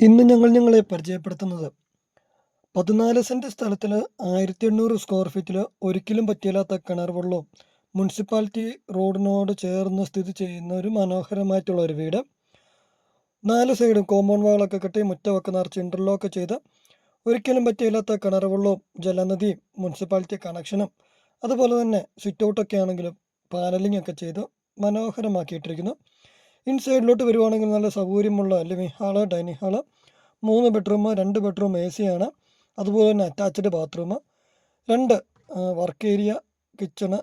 ഇന്ന് ഞങ്ങൾ നിങ്ങളെ പരിചയപ്പെടുത്തുന്നത് പതിനാല് സെന്റ് സ്ഥലത്തിൽ ആയിരത്തി എണ്ണൂറ് സ്ക്വയർ ഫീറ്റിൽ ഒരിക്കലും പറ്റില്ലാത്ത കിണർ വെള്ളവും മുനിസിപ്പാലിറ്റി റോഡിനോട് ചേർന്ന് സ്ഥിതി ചെയ്യുന്ന ഒരു മനോഹരമായിട്ടുള്ള ഒരു വീട്. നാല് സൈഡും കോമ്പൗണ്ട് വാളൊക്കെ കെട്ടി മുറ്റമൊക്കെ നിറച്ച് ഇന്റർലോക്ക് ചെയ്ത് ഒരിക്കലും പറ്റിയില്ലാത്ത കിണർ വെള്ളവും ജലനദിയും മുനിസിപ്പാലിറ്റി കണക്ഷനും അതുപോലെ തന്നെ സിറ്റ് ഔട്ടൊക്കെ ആണെങ്കിലും പാനലിംഗ് ഒക്കെ ചെയ്ത് മനോഹരമാക്കിയിട്ടിരിക്കുന്നു. ഇൻസൈഡിലോട്ട് വരുവാണെങ്കിൽ നല്ല സൗകര്യമുള്ള അല്ലെങ്കിൽ ഹാൾ ഡൈനിങ് ഹാൾ. മൂന്ന് ബെഡ്റൂം രണ്ട് ബെഡ്റൂം എ സി ആണ് അതുപോലെ തന്നെ അറ്റാച്ച്ഡ് ബാത്റൂം. രണ്ട് വർക്ക് ഏരിയ കിച്ചണ്.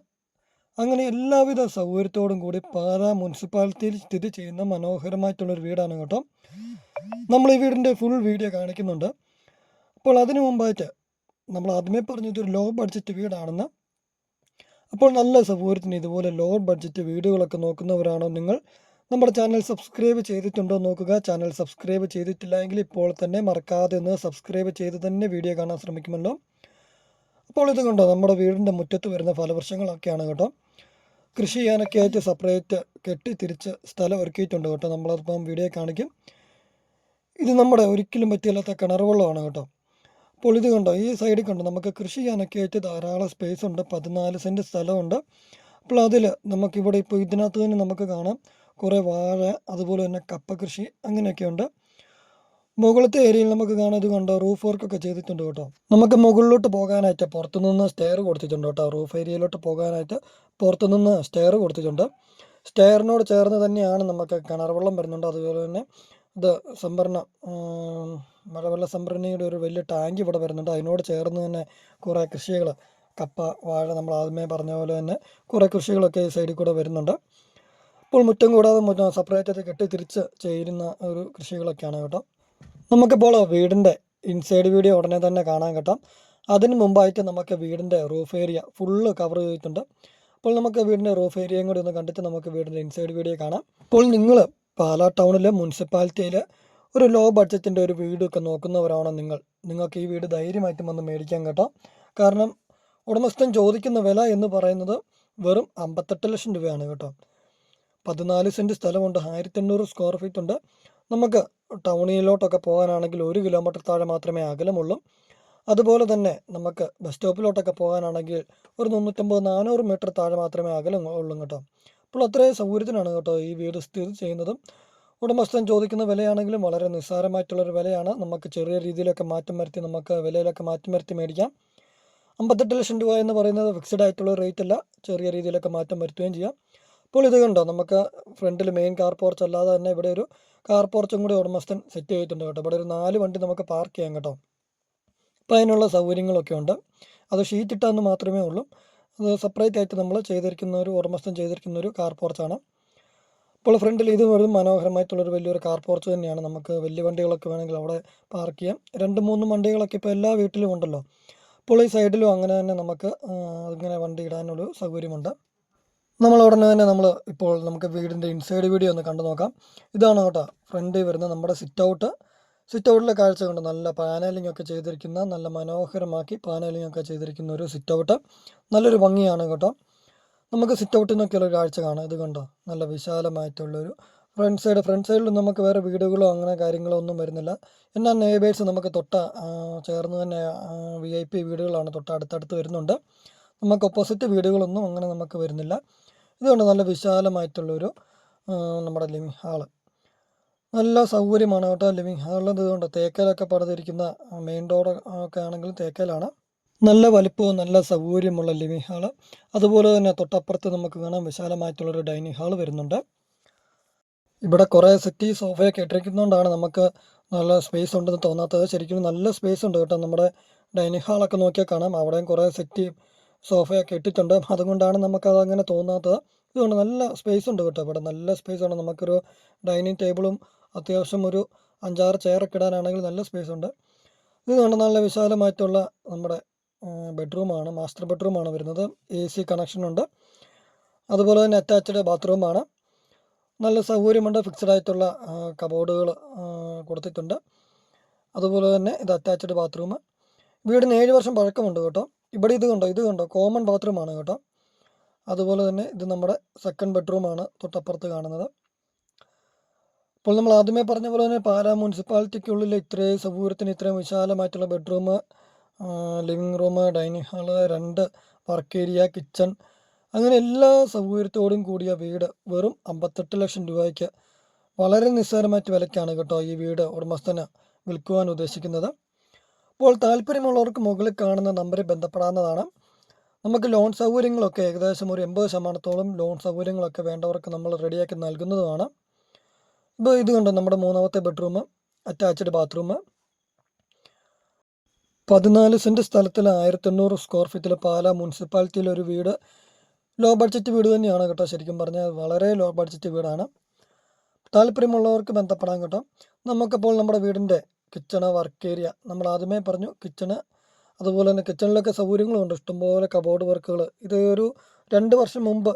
അങ്ങനെ എല്ലാവിധ സൗകര്യത്തോടും കൂടി പാലാ മുനിസിപ്പാലിറ്റിയിൽ സ്ഥിതി ചെയ്യുന്ന മനോഹരമായിട്ടുള്ളൊരു വീടാണ് കേട്ടോ. നമ്മൾ ഈ വീടിന്റെ ഫുൾ വീഡിയോ കാണിക്കുന്നുണ്ട്. അപ്പോൾ അതിനു മുമ്പായിട്ട് നമ്മൾ ആദ്യമേ പറഞ്ഞത് ഒരു ലോ ബഡ്ജറ്റ് വീടാണെന്ന്. അപ്പോൾ നല്ല സൗകര്യത്തിന് ഇതുപോലെ ലോ ബഡ്ജറ്റ് വീടുകളൊക്കെ നോക്കുന്നവരാണോ നിങ്ങൾ? നമ്മുടെ ചാനൽ സബ്സ്ക്രൈബ് ചെയ്തിട്ടുണ്ടോ നോക്കുക. ചാനൽ സബ്സ്ക്രൈബ് ചെയ്തിട്ടില്ല എങ്കിൽ ഇപ്പോൾ തന്നെ മറക്കാതെ ഒന്ന് സബ്സ്ക്രൈബ് ചെയ്ത് തന്നെ വീഡിയോ കാണാൻ ശ്രമിക്കുമല്ലോ. അപ്പോൾ ഇത് കണ്ടോ നമ്മുടെ വീടിന്റെ മുറ്റത്ത് വരുന്ന ഫലവൃക്ഷങ്ങളൊക്കെയാണ് കേട്ടോ. കൃഷി ചെയ്യാനൊക്കെ ആയിട്ട് സെപ്പറേറ്റ് കെട്ടി തിരിച്ച് സ്ഥലം ഒരുക്കിയിട്ടുണ്ട് കേട്ടോ. നമ്മളതിപ്പം വീഡിയോ കാണിക്കും. ഇത് നമ്മുടെ ഒരിക്കലും പറ്റിയില്ലാത്ത കിണർ വെള്ളമാണ് കേട്ടോ. അപ്പോൾ ഇത് കണ്ടോ ഈ സൈഡിൽ കണ്ടോ നമുക്ക് കൃഷി ചെയ്യാനൊക്കെ ആയിട്ട് ധാരാളം സ്പേസ് ഉണ്ട്. പതിനാല് സെന്റ് സ്ഥലമുണ്ട്. അപ്പോൾ അതിൽ നമുക്കിവിടെ ഇപ്പോൾ ഇതിനകത്ത് തന്നെ നമുക്ക് കാണാം. കുറേ വാഴ അതുപോലെ തന്നെ കപ്പ കൃഷി അങ്ങനെയൊക്കെയുണ്ട് മുകളിലത്തെ ഏരിയയിൽ നമുക്ക് കാണാം ഇത് കണ്ടോ റൂഫ് വർക്കൊക്കെ ചെയ്തിട്ടുണ്ട് കേട്ടോ. നമുക്ക് മുകളിലോട്ട് പോകാനായിട്ട് പുറത്തുനിന്ന് സ്റ്റെയർ കൊടുത്തിട്ടുണ്ട് കേട്ടോ. റൂഫ് ഏരിയയിലോട്ട് പോകാനായിട്ട് പുറത്തുനിന്ന് സ്റ്റെയർ കൊടുത്തിട്ടുണ്ട്. സ്റ്റെയറിനോട് ചേർന്ന് തന്നെയാണ് നമുക്ക് കിണർ വെള്ളം വരുന്നുണ്ട്. അതുപോലെ തന്നെ ഇത് സംഭരണ മഴവെള്ള സംഭരണിയുടെ ഒരു വലിയ ടാങ്ക് ഇവിടെ വരുന്നുണ്ട്. അതിനോട് ചേർന്ന് തന്നെ കുറേ കൃഷികൾ കപ്പ വാഴ നമ്മൾ ആദ്യമേ പറഞ്ഞ പോലെ തന്നെ കുറേ കൃഷികളൊക്കെ ഈ സൈഡിൽ കൂടെ വരുന്നുണ്ട്. ഇപ്പോൾ മുറ്റം കൂടാതെ മുറ്റം സെപ്പറേറ്റ് കെട്ടി തിരിച്ച് ചെയ്യുന്ന ഒരു കൃഷികളൊക്കെയാണ് കേട്ടോ. നമുക്കിപ്പോൾ വീടിന്റെ ഇൻസൈഡ് വീഡിയോ ഉടനെ തന്നെ കാണാൻ കേട്ടോ. അതിന് മുമ്പായിട്ട് നമുക്ക് വീടിന്റെ റൂഫ് ഏരിയ ഫുള്ള് കവർ ചെയ്തിട്ടുണ്ട്. അപ്പോൾ നമുക്ക് വീടിന്റെ റൂഫ് ഏരിയയും കൂടി ഒന്ന് കണ്ടിട്ട് നമുക്ക് വീടിന്റെ ഇൻസൈഡ് വീഡിയോ കാണാം. അപ്പോൾ നിങ്ങൾ പാലാ ടൗണിലെ മുനിസിപ്പാലിറ്റിയിൽ ഒരു ലോ ബഡ്ജറ്റിന്റെ ഒരു വീടൊക്കെ നോക്കുന്നവരാണോ നിങ്ങൾ? നിങ്ങൾക്ക് ഈ വീട് ധൈര്യമായിട്ടും വന്ന് മേടിക്കാൻ കേട്ടോ. കാരണം ഉടമസ്ഥൻ ചോദിക്കുന്ന വില എന്ന് പറയുന്നത് വെറും അമ്പത്തെട്ട് ലക്ഷം രൂപയാണ് കേട്ടോ. പതിനാല് സെന്റ് സ്ഥലമുണ്ട്. ആയിരത്തി എണ്ണൂറ് സ്ക്വയർ ഫീറ്റ് ഉണ്ട്. നമുക്ക് ടൗണിലോട്ടൊക്കെ പോകാനാണെങ്കിൽ ഒരു കിലോമീറ്റർ താഴെ മാത്രമേ അകലമുള്ളൂ. അതുപോലെ തന്നെ നമുക്ക് ബസ് സ്റ്റോപ്പിലോട്ടൊക്കെ പോകാനാണെങ്കിൽ ഒരു മുന്നൂറ്റമ്പത് നാനൂറ് മീറ്റർ താഴെ മാത്രമേ അകലം ഉള്ളൂ കേട്ടോ അപ്പോൾ അത്രയും സൗകര്യത്തിനാണ് കേട്ടോ ഈ വീട് സ്ഥിതി ചെയ്യുന്നതും. ഉടമസ്ഥൻ ചോദിക്കുന്ന വിലയാണെങ്കിലും വളരെ നിസ്സാരമായിട്ടുള്ളൊരു വിലയാണ്. നമുക്ക് ചെറിയ രീതിയിലൊക്കെ മാറ്റം വരുത്തി നമുക്ക് വിലയിലൊക്കെ മാറ്റം വരുത്തി മേടിക്കാം. അമ്പത്തെട്ട് ലക്ഷം രൂപ എന്ന് പറയുന്നത് ഫിക്സഡ് ആയിട്ടുള്ള റേറ്റ് അല്ല. ചെറിയ രീതിയിലൊക്കെ മാറ്റം വരുത്തുകയും ചെയ്യാം. അപ്പോൾ ഇത് കണ്ടോ? നമുക്ക് ഫ്രണ്ടിൽ മെയിൻ കാർ പോർച്ച് അല്ലാതെ തന്നെ ഇവിടെ ഒരു കാർ പോർച്ചും കൂടി ഉടമസ്ഥൻ സെറ്റ് ചെയ്തിട്ടുണ്ട് കേട്ടോ. ഇവിടെ ഒരു നാല് വണ്ടി നമുക്ക് പാർക്ക് ചെയ്യാം കേട്ടോ. അപ്പോൾ അതിനുള്ള സൗകര്യങ്ങളൊക്കെ ഉണ്ട്. അത് ഷീറ്റ് ഇട്ടാന്ന് മാത്രമേ ഉള്ളൂ. അത് സെപ്പറേറ്റ് ആയിട്ട് നമ്മൾ ചെയ്തിരിക്കുന്ന ഒരു ഉടമസ്ഥൻ ചെയ്തിരിക്കുന്ന ഒരു കാർ പോർച്ചാണ് അപ്പോൾ ഫ്രണ്ടിൽ ഇത് ഒരു മനോഹരമായിട്ടുള്ളൊരു വലിയൊരു കാർ പോർച്ച് തന്നെയാണ്. നമുക്ക് വലിയ വണ്ടികളൊക്കെ വേണമെങ്കിൽ അവിടെ പാർക്ക് ചെയ്യാം. രണ്ട് മൂന്ന് വണ്ടികളൊക്കെ ഇപ്പോൾ എല്ലാ വീട്ടിലും ഉണ്ടല്ലോ. അപ്പോൾ ഈ സൈഡിലും അങ്ങനെ തന്നെ നമുക്ക് അങ്ങനെ വണ്ടി ഇടാനുള്ള സൗകര്യമുണ്ട്. നമ്മൾ ഉടനെ തന്നെ നമ്മൾ ഇപ്പോൾ നമുക്ക് വീടിന്റെ ഇൻസൈഡ് വീഡിയോ ഒന്ന് കണ്ടു നോക്കാം. ഇതാണ് കേട്ടോ ഫ്രണ്ട് വരുന്ന നമ്മുടെ സിറ്റ് ഔട്ട് സിറ്റ് ഔട്ടിലെ കാഴ്ച കൊണ്ട്. നല്ല പാനലിംഗ് ഒക്കെ ചെയ്തിരിക്കുന്ന നല്ല മനോഹരമാക്കി പാനലിംഗ് ഒക്കെ ചെയ്തിരിക്കുന്ന ഒരു സിറ്റ് ഔട്ട് നല്ലൊരു ഭംഗിയാണ് കേട്ടോ. നമുക്ക് സിറ്റ് ഔട്ടിൽ നിന്നൊക്കെയുള്ള ഒരു കാഴ്ച കാണാം. ഇത് കണ്ടോ? നല്ല വിശാലമായിട്ടുള്ളൊരു ഫ്രണ്ട് സൈഡ് ഫ്രണ്ട് സൈഡിൽ നമുക്ക് വേറെ വീടുകളോ അങ്ങനെ കാര്യങ്ങളോ ഒന്നും വരുന്നില്ല. എന്നാൽ നെയ്ബേഴ്സ് നമുക്ക് തൊട്ട ചേർന്ന് തന്നെ വി വീടുകളാണ് തൊട്ട അടുത്തടുത്ത് വരുന്നുണ്ട്. നമുക്ക് ഓപ്പോസിറ്റ് വീടുകളൊന്നും അങ്ങനെ നമുക്ക് വരുന്നില്ല. ഇതുകൊണ്ട് നല്ല വിശാലമായിട്ടുള്ളൊരു നമ്മുടെ ലിവിങ് ഹാൾ നല്ല സൗകര്യമാണ് കേട്ടോ ലിവിങ് ഹാളിൽ ഇതുകൊണ്ട് തേക്കലൊക്കെ പണിതിരിക്കുന്ന മെയിൻ ഡോർ ഒക്കെ ആണെങ്കിലും തേക്കലാണ് നല്ല വലിപ്പവും നല്ല സൗകര്യമുള്ള ലിവിങ് ഹാൾ അതുപോലെ തന്നെ തൊട്ടപ്പുറത്ത് നമുക്ക് കാണാം വിശാലമായിട്ടുള്ളൊരു ഡൈനിങ് ഹാൾ വരുന്നുണ്ട്. ഇവിടെ കുറേ സെറ്റി സോഫയൊക്കെ ഇട്ടിരിക്കുന്നതുകൊണ്ടാണ് നമുക്ക് നല്ല സ്പേസ് ഉണ്ടെന്ന് തോന്നാത്തത്. ശരിക്കും നല്ല സ്പേസ് ഉണ്ട് കേട്ടോ നമ്മുടെ ഡൈനിങ് ഹാളൊക്കെ നോക്കിയാൽ കാണാം. അവിടെയും കുറേ സെറ്റി സോഫയൊക്കെ ഇട്ടിട്ടുണ്ട്. അതുകൊണ്ടാണ് നമുക്കത് അങ്ങനെ തോന്നാത്തത്. ഇതുകൊണ്ട് നല്ല സ്പേസ് ഉണ്ട് കേട്ടോ ഇവിടെ. നല്ല സ്പേസ് ആണ്. നമുക്കൊരു ഡൈനിങ് ടേബിളും അത്യാവശ്യം ഒരു അഞ്ചാറ് ചെയറൊക്കെ ഇടാനാണെങ്കിൽ നല്ല സ്പേസ് ഉണ്ട്. ഇതുകൊണ്ട് നല്ല വിശാലമായിട്ടുള്ള നമ്മുടെ ബെഡ്റൂമാണ് മാസ്റ്റർ ബെഡ്റൂമാണ് വരുന്നത്. എ സി കണക്ഷനുണ്ട് അതുപോലെ തന്നെ അറ്റാച്ച്ഡ് ബാത്റൂമാണ് നല്ല സൗകര്യമുണ്ട്. ഫിക്സഡ് ആയിട്ടുള്ള കബോർഡുകൾ കൊടുത്തിട്ടുണ്ട്. അതുപോലെ തന്നെ ഇത് അറ്റാച്ച്ഡ് ബാത്റൂം വീടിന് ഏഴ് വർഷം പഴക്കമുണ്ട് കേട്ടോ. ഇവിടെ ഇത് കണ്ടോ ഇത് കണ്ടോ? കോമൺ ബാത്റൂമാണ് കേട്ടോ. അതുപോലെ തന്നെ ഇത് നമ്മുടെ സെക്കൻഡ് ബെഡ്റൂമാണ് തൊട്ടപ്പുറത്ത് കാണുന്നത്. അപ്പോൾ നമ്മൾ ആദ്യമേ പറഞ്ഞ പോലെ തന്നെ പാലാ മുനിസിപ്പാലിറ്റിക്കുള്ളിൽ ഇത്രയും സൗകര്യത്തിന് ഇത്രയും വിശാലമായിട്ടുള്ള bedroom living room dining hall രണ്ട് വർക്ക് ഏരിയ കിച്ചൺ അങ്ങനെ എല്ലാ സൗകര്യത്തോടും കൂടിയ വീട് വെറും അമ്പത്തെട്ട് ലക്ഷം രൂപയ്ക്ക് വളരെ നിസ്സാരമായിട്ട് വിലയ്ക്കാണ് കേട്ടോ ഈ വീട് ഉടമസ്ഥന് വിൽക്കുവാൻ ഉദ്ദേശിക്കുന്നത്. അപ്പോൾ താല്പര്യമുള്ളവർക്ക് മുകളിൽ കാണുന്ന നമ്പറിൽ ബന്ധപ്പെടാവുന്നതാണ്. നമുക്ക് ലോൺ സൗകര്യങ്ങളൊക്കെ ഏകദേശം ഒരു എൺപത് ശതമാനത്തോളം ലോൺ സൗകര്യങ്ങളൊക്കെ വേണ്ടവർക്ക് നമ്മൾ റെഡിയാക്കി നൽകുന്നതുമാണ്. ഇപ്പോൾ ഇതുകൊണ്ട് നമ്മുടെ മൂന്നാമത്തെ ബെഡ്റൂം അറ്റാച്ച്ഡ് ബാത്റൂം പതിനാല് സെന്റ് സ്ഥലത്തിൽ ആയിരത്തി എണ്ണൂറ് സ്ക്വയർ ഫീറ്റിൽ പാലാ മുനിസിപ്പാലിറ്റിയിൽ ഒരു വീട്. ലോ ബഡ്ജറ്റ് വീട് തന്നെയാണ് കേട്ടോ ശരിക്കും പറഞ്ഞാൽ. വളരെ ലോ ബഡ്ജറ്റ് വീടാണ്. താല്പര്യമുള്ളവർക്ക് ബന്ധപ്പെടാൻ കേട്ടോ. നമുക്കിപ്പോൾ നമ്മുടെ വീടിന്റെ കിച്ചണ് വർക്ക് ഏരിയ നമ്മൾ ആദ്യമേ പറഞ്ഞു കിച്ചണ് അതുപോലെ തന്നെ കിച്ചണിലൊക്കെ സൗകര്യങ്ങളുണ്ട്. ഇഷ്ടംപോലെ കബോർഡ് വർക്കുകൾ ഇത് ഒരു രണ്ട് വർഷം മുമ്പ്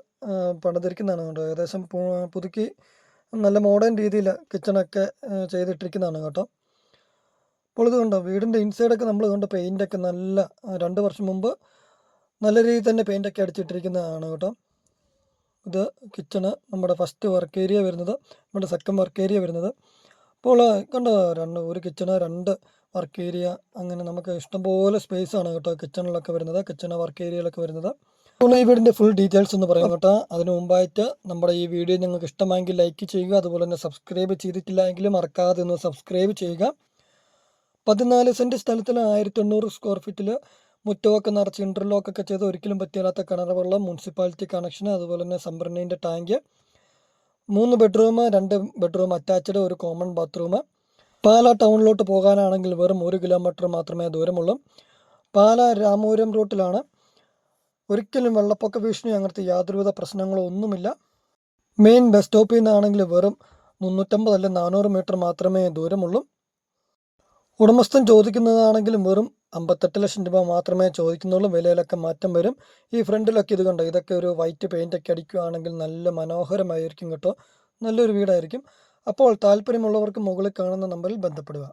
പണിതിരിക്കുന്നതാണ് കേട്ടോ. ഏകദേശം പുതുക്കി നല്ല മോഡേൺ രീതിയിൽ കിച്ചണൊക്കെ ചെയ്തിട്ടിരിക്കുന്നതാണ് കേട്ടോ. അപ്പോൾ ഇത് കണ്ടോ? വീടിന്റെ ഇൻസൈഡൊക്കെ നമ്മൾ കണ്ടോ പെയിന്റൊക്കെ നല്ല രണ്ട് വർഷം മുമ്പ് നല്ല രീതിയിൽ തന്നെ പെയിന്റൊക്കെ അടിച്ചിട്ടിരിക്കുന്നതാണ് കേട്ടോ. ഇത് കിച്ചണ് നമ്മുടെ ഫസ്റ്റ് വർക്ക് ഏരിയ വരുന്നത്. നമ്മുടെ സെക്കൻഡ് വർക്ക് ഏരിയ വരുന്നത്. അപ്പോൾ കണ്ടോ രണ്ട് ഒരു കിച്ചണ് രണ്ട് വർക്ക് ഏരിയ അങ്ങനെ നമുക്ക് ഇഷ്ടംപോലെ സ്പേസ് ആണ് കേട്ടോ കിച്ചണിലൊക്കെ വരുന്നത്. കിച്ചണ് വർക്ക് ഏരിയയിലൊക്കെ വരുന്നത്. ഈ വീടിന്റെ ഫുൾ ഡീറ്റെയിൽസ് ഒന്ന് പറയാം കേട്ടോ. അതിന് മുമ്പായിട്ട് നമ്മുടെ ഈ വീഡിയോ നിങ്ങൾക്ക് ഇഷ്ടമായെങ്കിൽ ലൈക്ക് ചെയ്യുക അതുപോലെ തന്നെ സബ്സ്ക്രൈബ് ചെയ്തിട്ടില്ല എങ്കിൽ മറക്കാതെ ഒന്ന് സബ്സ്ക്രൈബ് ചെയ്യുക. പതിനാല് സെന്റ് സ്ഥലത്തിൽ ആയിരത്തി എണ്ണൂറ് സ്ക്വയർ ഫീറ്റിൽ മുറ്റമൊക്കെ നിറച്ച് ഇന്റർലോക്കൊക്കെ ചെയ്ത് ഒരിക്കലും പറ്റിയാത്ത കിണർ വെള്ളം മുനിസിപ്പാലിറ്റി കണക്ഷൻ അതുപോലെ തന്നെ സംഭരണീന്റെ ടാങ്ക് മൂന്ന് ബെഡ്റൂം രണ്ട് ബെഡ്റൂം അറ്റാച്ച്ഡ് ഒരു കോമൺ ബാത്റൂം പാല ടൗണിലോട്ട് പോകാനാണെങ്കിൽ വെറും ഒരു കിലോമീറ്റർ മാത്രമേ ദൂരമുള്ളൂ. പാല രാമപുരം റൂട്ടിലാണ് ഒരിക്കലും വെള്ളപ്പൊക്ക ഭീഷണി അങ്ങനത്തെ യാതൊരുവിധ പ്രശ്നങ്ങളോ ഒന്നുമില്ല. മെയിൻ ബസ് സ്റ്റോപ്പിൽ നിന്നാണെങ്കിൽ വെറും മുന്നൂറ്റമ്പത് അല്ലെങ്കിൽ നാനൂറ് മീറ്റർ മാത്രമേ ദൂരമുള്ളൂ. ഉടമസ്ഥൻ ചോദിക്കുന്നതാണെങ്കിലും വെറും അമ്പത്തെട്ട് ലക്ഷം രൂപ മാത്രമേ ചോദിക്കുന്നുള്ളൂ. വിലയിലൊക്കെ മാറ്റം വരും. ഈ ഫ്രണ്ടിലൊക്കെ ഇത് കണ്ടോ ഇതൊക്കെ ഒരു വൈറ്റ് പെയിന്റ് ഒക്കെ അടിക്കുകയാണെങ്കിൽ നല്ല മനോഹരമായിരിക്കും കേട്ടോ. നല്ലൊരു വീടായിരിക്കും. അപ്പോൾ താല്പര്യമുള്ളവർക്ക് മുകളിൽ കാണുന്ന നമ്പറിൽ ബന്ധപ്പെടുക.